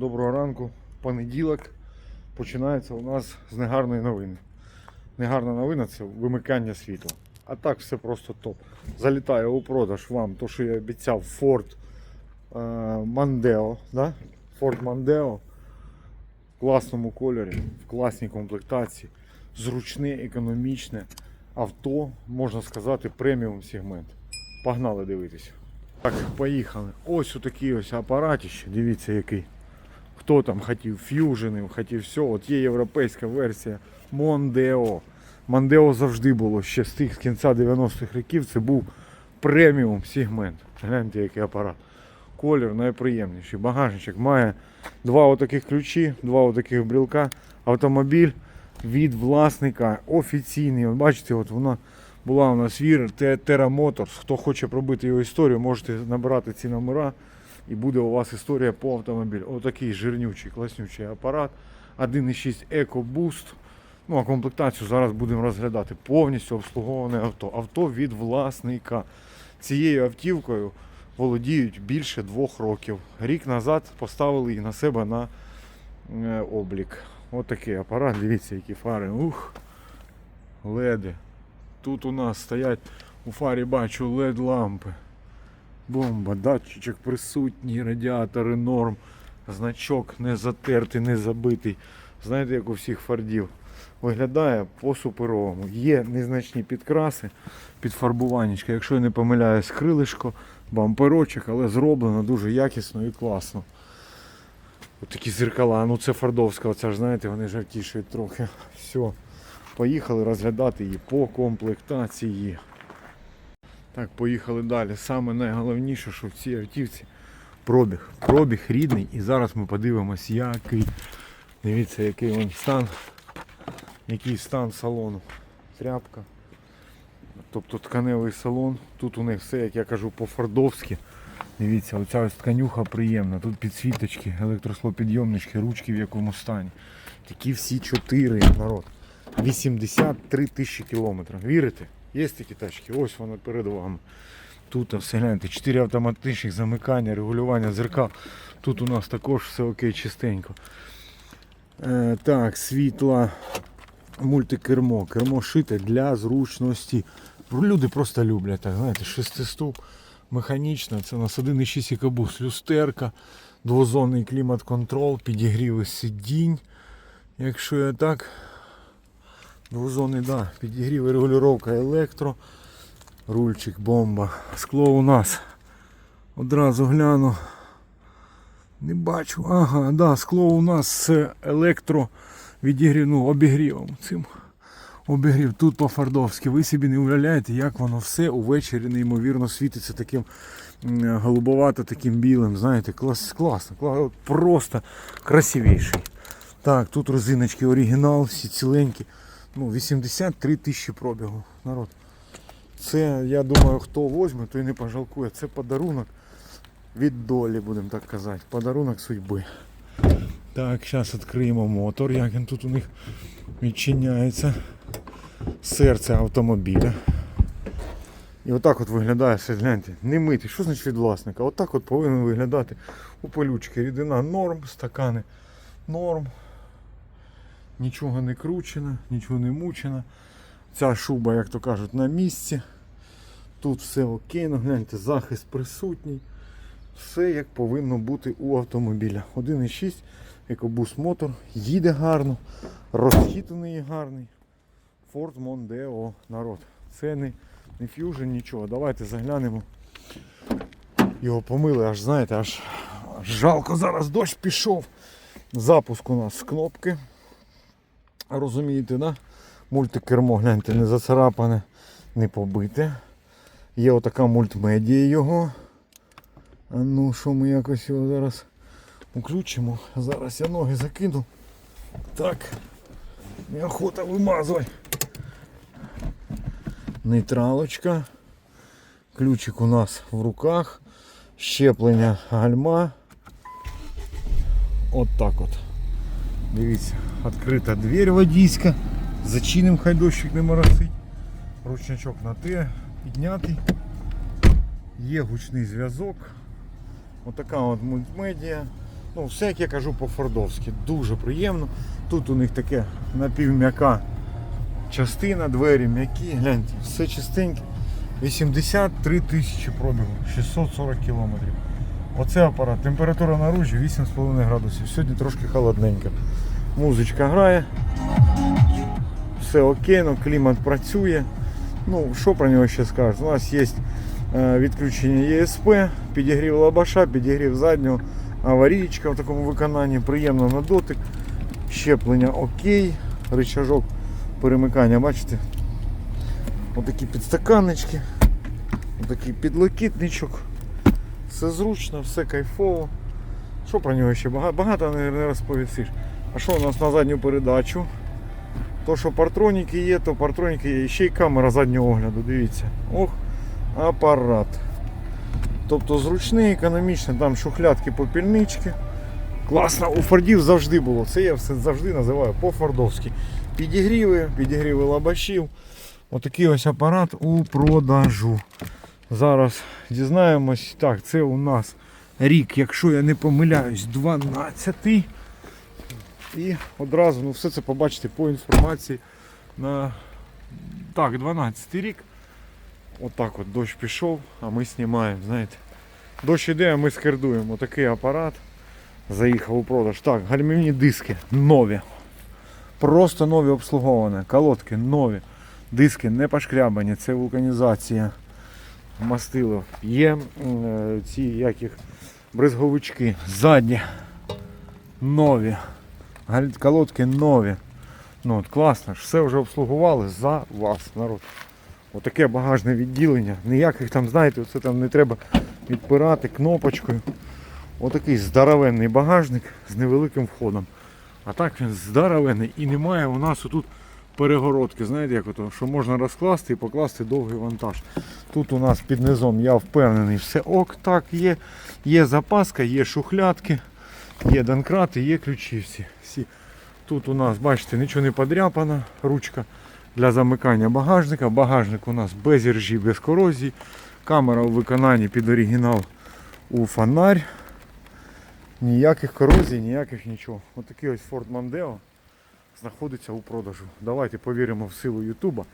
Доброго ранку. Понеділок починається у нас з негарної новини. Негарна новина це вимикання світла. А так все просто топ. Залітає у продаж вам то, що я обіцяв Ford е, Mondeo. Да? Ford Mondeo в класному кольорі, в класній комплектації, зручне, економічне авто, можна сказати, преміум сегмент. Погнали дивитися. Так, поїхали. Ось отакий ось апаратіще. Дивіться який. Хто там хотів ф'юженів, хотів все. От є європейська версія Mondeo. Mondeo завжди було ще з тих з кінця 90-х років. Це був преміум сегмент. Гляньте, який апарат. Колір найприємніший. Багажничок має два отаких ключі, два отаких брілка. Автомобіль від власника офіційний. От бачите, от вона була у нас вір Terra Motors. Хто хоче пробити його історію, можете набирати ці номера і буде у вас історія по автомобілю. Отакий жирнючий, класнючий апарат. 1.6 EcoBoost. Ну, а комплектацію зараз будемо розглядати. Повністю обслуговане авто. Авто від власника. Цією автівкою володіють більше двох років. Рік назад поставили її на себе на е, облік. Ось такий апарат. Дивіться, які фари. Ух, леди. Тут у нас стоять у фарі бачу LED лампи. Бомба, датчичок присутній, радіатори норм, значок не затертий, не забитий. Знаєте, як у всіх фардів. Виглядає по-суперовому. Є незначні підкраси під фарбуваннячка. Якщо я не помиляюсь, крилишко, бамперочок, але зроблено дуже якісно і класно. Ось такі зеркала, ну це фардовська, оця ж знаєте, вони жовтішають трохи. Все. Поїхали розглядати її по комплектації. Так, поїхали далі. Саме найголовніше, що в цій автівці пробіг. Пробіг рідний. І зараз ми подивимось, який. Дивіться, який він стан. Який стан салону. Тряпка. Тобто тканевий салон. Тут у них все, як я кажу, по-фордовськи. Дивіться, оця ось тканюха приємна. Тут підсвіточки, електрослопідйомнички, ручки в якому стані. Такі всі чотири народ. 83 тисячі кілометрів. Вірите? Є такі тачки? Ось вони перед вами. Тут все гляньте, 4 автоматичних замикання, регулювання зеркал. Тут у нас також все окей, чистенько. Е, так, світла, мультикермо. Кермо шите для зручності. Люди просто люблять так, знаєте, шестиступ, механічна. Це у нас 1,6 екобус, люстерка, двозонний клімат-контрол, підігріви сидінь. Якщо я так Двозонний, да, підігрів і регулювання електро. Рульчик, бомба. Скло у нас. Одразу гляну. Не бачу. Ага, да, скло у нас з електро відігрів, ну, обігрівом. Цим обігрів тут по-фардовськи. Ви собі не уявляєте, як воно все увечері неймовірно світиться таким голубовато таким білим. Знаєте, клас, класно, класно. Просто красивіший. Так, тут резиночки оригінал, всі ціленькі. Ну, 83 тисячі пробігу. Народ. Це, я думаю, хто возьме, той не пожалкує. Це подарунок від долі, будемо так казати. Подарунок судьби. Так, зараз відкриємо мотор, як він тут у них відчиняється. Серце автомобіля. І отак от виглядає все, гляньте, не митий. Що значить від власника? Отак от повинен виглядати у полючки. Рідина норм, стакани норм. Нічого не кручено, нічого не мучено. Ця шуба, як то кажуть, на місці. Тут все окей, ну гляньте, захист присутній. Все як повинно бути у автомобіля. 1.6 екобус мотор, їде гарно, розхитаний гарний. Ford Mondeo народ. Це не, не Fusion, нічого. Давайте заглянемо. Його помили, аж знаєте, аж жалко зараз дощ пішов. Запуск у нас з кнопки. Розумієте, да? Мультикермо, гляньте, не зацарапане, не побите. Є отака мультмедія його. А ну що ми якось його зараз включимо. Зараз я ноги закину. Так. Неохота вимазувати. Нейтралочка. Ключик у нас в руках. Щеплення гальма. От так от. Дивіться, відкрита двір водійська. Зачиним хай дощик не моросить. Ручничок на Т, піднятий. Є гучний зв'язок. Отака от мультмедіа. Ну, все, як я кажу, по-фордовськи. Дуже приємно. Тут у них таке напівм'яка частина, двері м'які, гляньте, все чистеньке. 83 тисячі пробігу, 640 кілометрів. Оце апарат. Температура наружі 8,5 градусів. Сьогодні трошки холодненько. Музичка грає. Все окей, ну, клімат працює. Ну, що про нього ще скажуть? У нас є е, відключення ЄСП, підігрів лабаша, підігрів заднього, аварійка в такому виконанні, приємно на дотик, щеплення окей, рычажок перемикання, бачите? Отакі підстаканнички, отакий підлокітничок. Все зручно, все кайфово. Що про нього ще багато, багато не, розповісиш. А що у нас на задню передачу? То, що партроніки є, то партроніки є. І ще й камера заднього огляду, дивіться. Ох, апарат. Тобто зручний, економічний, там шухлядки попільнички. Класно, у Фордів завжди було. Це я все завжди називаю по-фордовськи. Підігріви, підігріви лабашів. Отакий ось апарат у продажу. Зараз дізнаємось. Так, це у нас рік, якщо я не помиляюсь, 12. І одразу ну, все це побачите по інформації на так, 12 рік. Отак от дощ пішов, а ми знімаємо, знаєте. Дощ іде, а ми скердуємо. Отакий апарат. Заїхав у продаж. Так, гальмівні диски нові. Просто нові обслуговані. Колодки нові. Диски не пошкрябані, це вулканізація мастило. Є е, ці як їх, бризговички задні. Нові. Колодки нові. Ну от класно все вже обслугували за вас, народ. Отаке багажне відділення. Ніяких там, знаєте, це там не треба відпирати кнопочкою. Отакий здоровенний багажник з невеликим входом. А так він здоровенний і немає у нас отут перегородки, знаєте, як ото, що можна розкласти і покласти довгий вантаж. Тут у нас під низом, я впевнений, все ок, так, є, є запаска, є шухлядки, є донкрати, є ключі всі. всі. Тут у нас, бачите, нічого не подряпано, ручка для замикання багажника. Багажник у нас без іржі, без корозії. Камера у виконанні під оригінал у фонарь. Ніяких корозій, ніяких нічого. Отакий ось Ford Mondeo знаходиться у продажу. Давайте повіримо в силу Ютуба.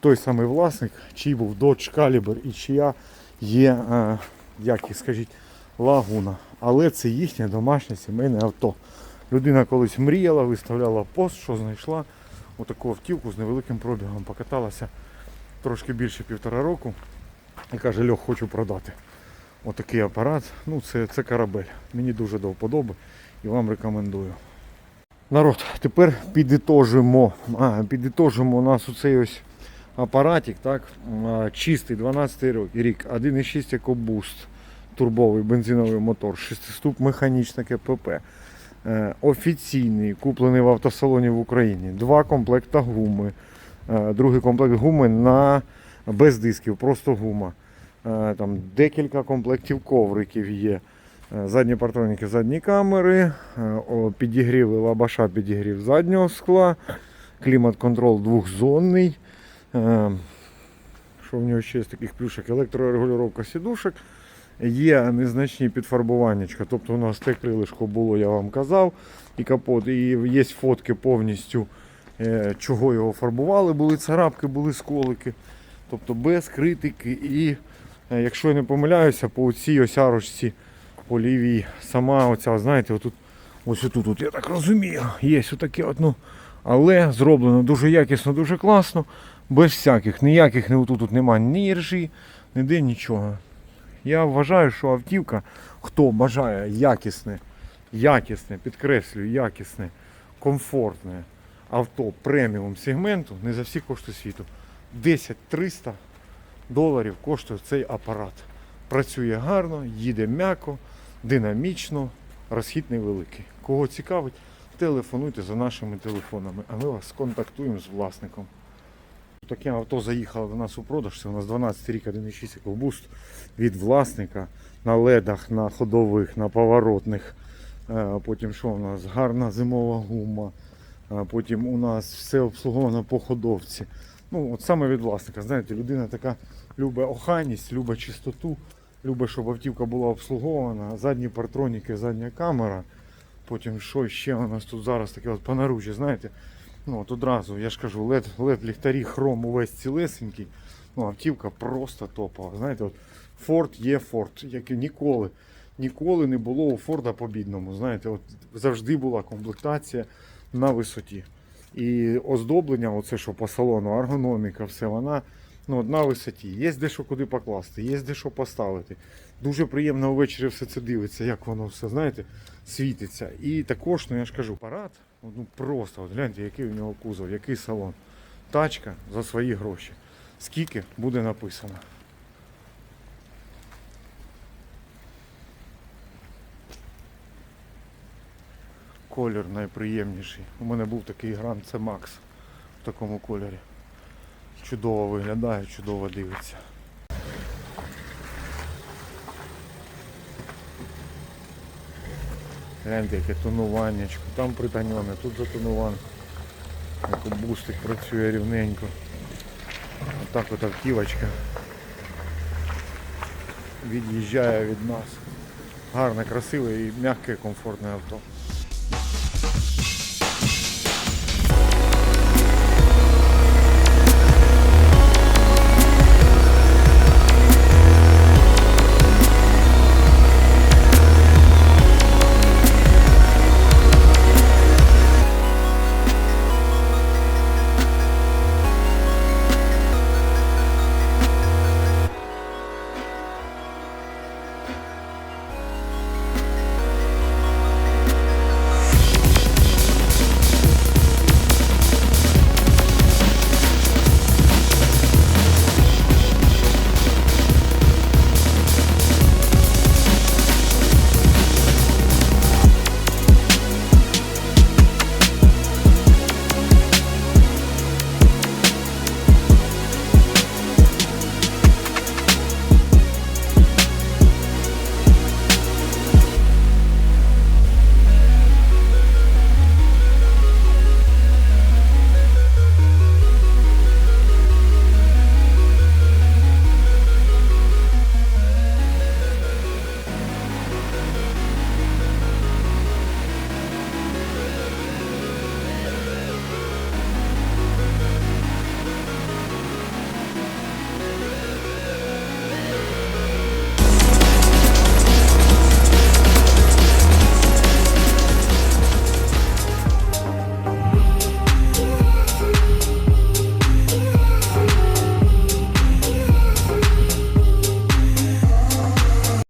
Той самий власник, чий був Dodge Caliber і чия є, е, як і скажіть, лагуна. Але це їхнє домашнє сімейне авто. Людина колись мріяла, виставляла пост, що знайшла отаку автівку з невеликим пробігом. Покаталася трошки більше півтора року і каже, Льох, хочу продати. Отакий апарат. Ну, це, це корабель. Мені дуже до вподоби і вам рекомендую. Народ, тепер підітожимо. Підітожимо у нас оцей ось апаратик, так? Чистий 12 рік, рік 1,6 екобуст, турбовий бензиновий мотор, 6-ступ механічне КПП. Е, Офіційний, куплений в автосалоні в Україні. Два комплекта гуми. Е, Другий комплект гуми на без дисків, просто гума. Е, Там декілька комплектів ковриків є. Е, Задні партроніки, задні камери, е, о, підігріви лабаша, підігрів заднього скла, клімат-контроль двохзонний. Е, Що в нього ще з таких плюшок? Електрорегулювання сідушок. Є незначні підфарбування. Тобто у нас те крилишко було, я вам казав, і капот, і є фотки повністю, чого його фарбували. Були царапки, були сколики. Тобто без критики. І якщо я не помиляюся, по цій ось арочці по лівій сама оця, знаєте, отут, ось отут, от, я так розумію, є отаке от, ну, але зроблено дуже якісно, дуже класно, без всяких, ніяких не тут немає ні іржі, ніде нічого. Я вважаю, що автівка, хто бажає якісне, якісне, підкреслюю, якісне, комфортне авто преміум сегменту, не за всі кошти світу. 10-300 доларів коштує цей апарат. Працює гарно, їде м'яко, динамічно, розхід невеликий. Кого цікавить, телефонуйте за нашими телефонами, а ми вас сконтактуємо з власником. Таке авто заїхало до нас у продаж. Це у нас 12 рік 1.6 екобуст від власника на ледах, на ходових, на поворотних. Е, Потім що у нас? Гарна зимова гума. Е, Потім у нас все обслуговано по ходовці. Ну, от саме від власника. Знаєте, людина така любить охайність, любить чистоту. Любить, щоб автівка була обслугована, задні партроніки, задня камера. Потім що ще у нас тут зараз таке от по наружі, знаєте. Ну от одразу, я ж кажу, LED, LED ліхтарі, хром увесь цілесенький. Ну, автівка просто топова. Знаєте, от Ford є Ford, як ніколи. Ніколи не було у Форда по бідному. Знаєте, от завжди була комплектація на висоті. І оздоблення, оце що по салону, ергономіка, все вона ну, на висоті. Є де що куди покласти, є де що поставити. Дуже приємно ввечері все це дивиться, як воно все, знаєте, світиться. І також, ну я ж кажу, парад, ну просто, от гляньте, який у нього кузов, який салон. Тачка за свої гроші. Скільки буде написано. Колір найприємніший. У мене був такий гранд це Макс в такому кольорі. Чудово виглядає, чудово дивиться. Гляньте, яке тонуваннячко. Там пританьоне, тут затонуване. Як бустик працює рівненько. Отак от автівочка від'їжджає від нас. Гарне, красиве і м'яке, комфортне авто.